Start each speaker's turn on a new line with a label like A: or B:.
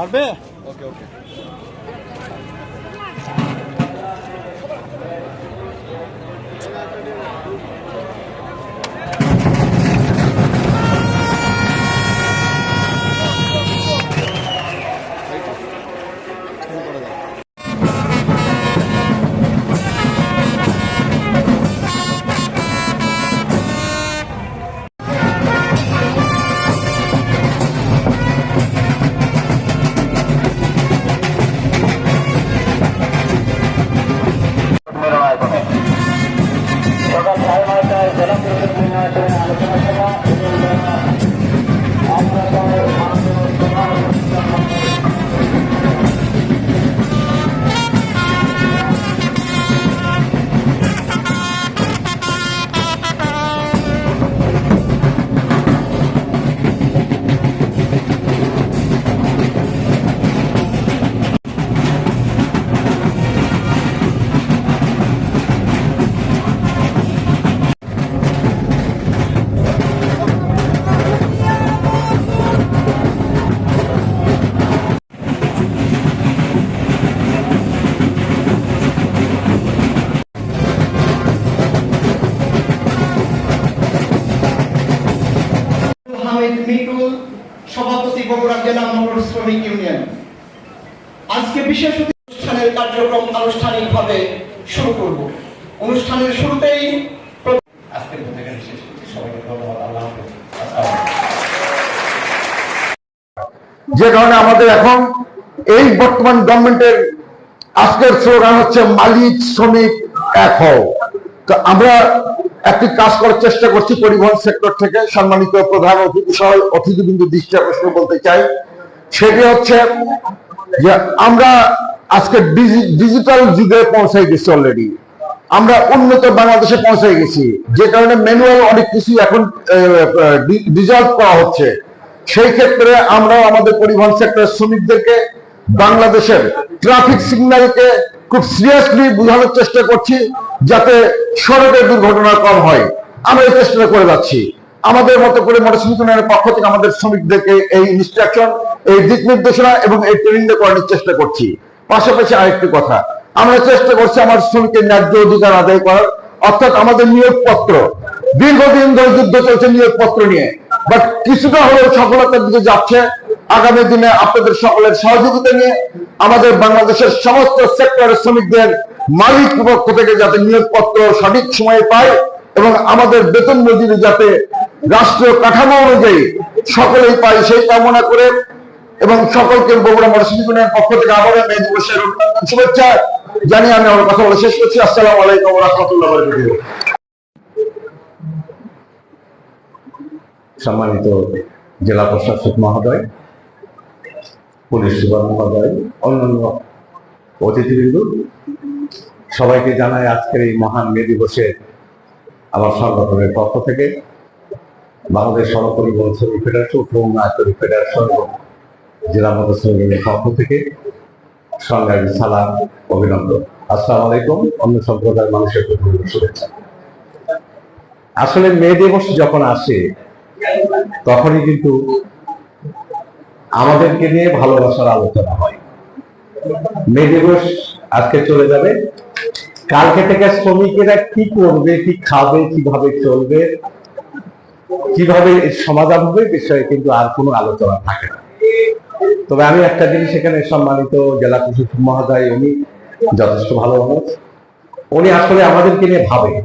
A: পারবে
B: ওকে ওকে
C: বগুড়া জেলা মোটর শ্রমিক ইউনিয়ন। আজকে বিশেষ অনুষ্ঠানের কার্যক্রম আনুষ্ঠানিকভাবে শুরু করব। অনুষ্ঠানের শুরুতেই
D: আজকের।
E: যে কারণে আমাদের এখন এই বর্তমান গভর্নমেন্টের আজকের স্লোগান হচ্ছে মালিক, শ্রমিক, এক হও। তো আমরা একটি কাজ করার চেষ্টা করছি পরিবহন সেক্টর থেকে সম্মানিত প্রধান অতিথি সহ অতিথিবৃন্দ দৃষ্টি আকর্ষণ বলতে চাই। সেটি হচ্ছে যে আমরা আজকে ডিজিটাল যুগে পৌঁছাই গেছি অলরেডি আমরা উন্নত বাংলাদেশে পৌঁছে গেছি। যে কারণে ম্যানুয়াল অনেক কিছু এখন ডিজলভ করা হচ্ছে। সেই ক্ষেত্রে আমরা আমাদের পরিবহন সেক্টরের শ্রমিকদেরকে, বাংলাদেশের ট্রাফিক সিগন্যালকে খুব সিরিয়াসলি বোঝানোর চেষ্টা করছি। যাতে সড়কের দুর্ঘটনা কম হয়। আমরা এই চেষ্টা করে যাচ্ছি। আমাদের মতো করে মোটরসাইকেল ইউনিয়নের পক্ষ থেকে আমাদের শ্রমিকদেরকে এই ইনস্ট্রাকশন এই দিক নির্দেশনা এবং এই ট্রেনিং করানোর চেষ্টা করছি। পাশাপাশি আরেকটি কথা, আমরা চেষ্টা করছি আমার শ্রমিকের ন্যায্য অধিকার আদায় করার। অর্থাৎ আমাদের নিয়োগপত্র, দীর্ঘদিন ধরে যুদ্ধ চলছে নিয়োগপত্র নিয়ে। বাট কিছুটা হলেও সফলতার দিকে যাচ্ছে। আগামী দিনে আপনাদের সকলের সহযোগিতা নিয়ে আমাদের বাংলাদেশের সমস্ত সেক্টরের শ্রমিকদের মালিক পক্ষ থেকে যাতে নিয়োগপত্র সঠিক সময়ে পায় এবং আমাদের বেতন মজুরি যাতে রাষ্ট্রীয় কাঠামো অনুযায়ী সকলেই পায় সেই কামনা করে এবং সকলকে বগুড়া মরসিনের পক্ষ থেকে আবারও মে দিবসের অভিনন্দন, শুভেচ্ছা জানিয়ে আমি আমার কথা বলে শেষ করছি। আসসালামু আলাইকুম রহমতুল্লাহ
D: সম্মানিত জেলা প্রশাসক মহোদয় পুলিশ সুপার মহোদয় অন্যান্য অতিথিবৃন্দ, সবাইকে জানাই আজকের এই মহান মে দিবসে আমার সংগঠনের পক্ষ থেকে বাংলাদেশ সড়ক পরিবহন শ্রমিক ফেডারেশন এবং আয়তরিক ফেডারেশন জেলা মতো শ্রমিকের পক্ষ থেকে সংগ্রামী সালাম, অভিনন্দন। আসসালামু আলাইকুম, অন্য সম্প্রদায়ের মানুষের প্রতি শুভেচ্ছা। আসলে মে দিবস যখন আসে, তখনই কিন্তু আমাদেরকে নিয়ে ভালোবাসার আলোচনা হয়। মে দিবস আজকে চলে যাবে। কালকে থেকে শ্রমিকেরা কি করবে, কি খাবে, কীভাবে চলবে, কীভাবে সমাধান হবে বিষয়ে কিন্তু আর কোনো আলোচনা থাকে না। তবে আমি একটা জিনিস এখানে সম্মানিত জেলা প্রশাসক মহোদয়, উনি যথেষ্ট ভালো মানুষ। উনি আসলে আমাদেরকে নিয়ে ভাবে।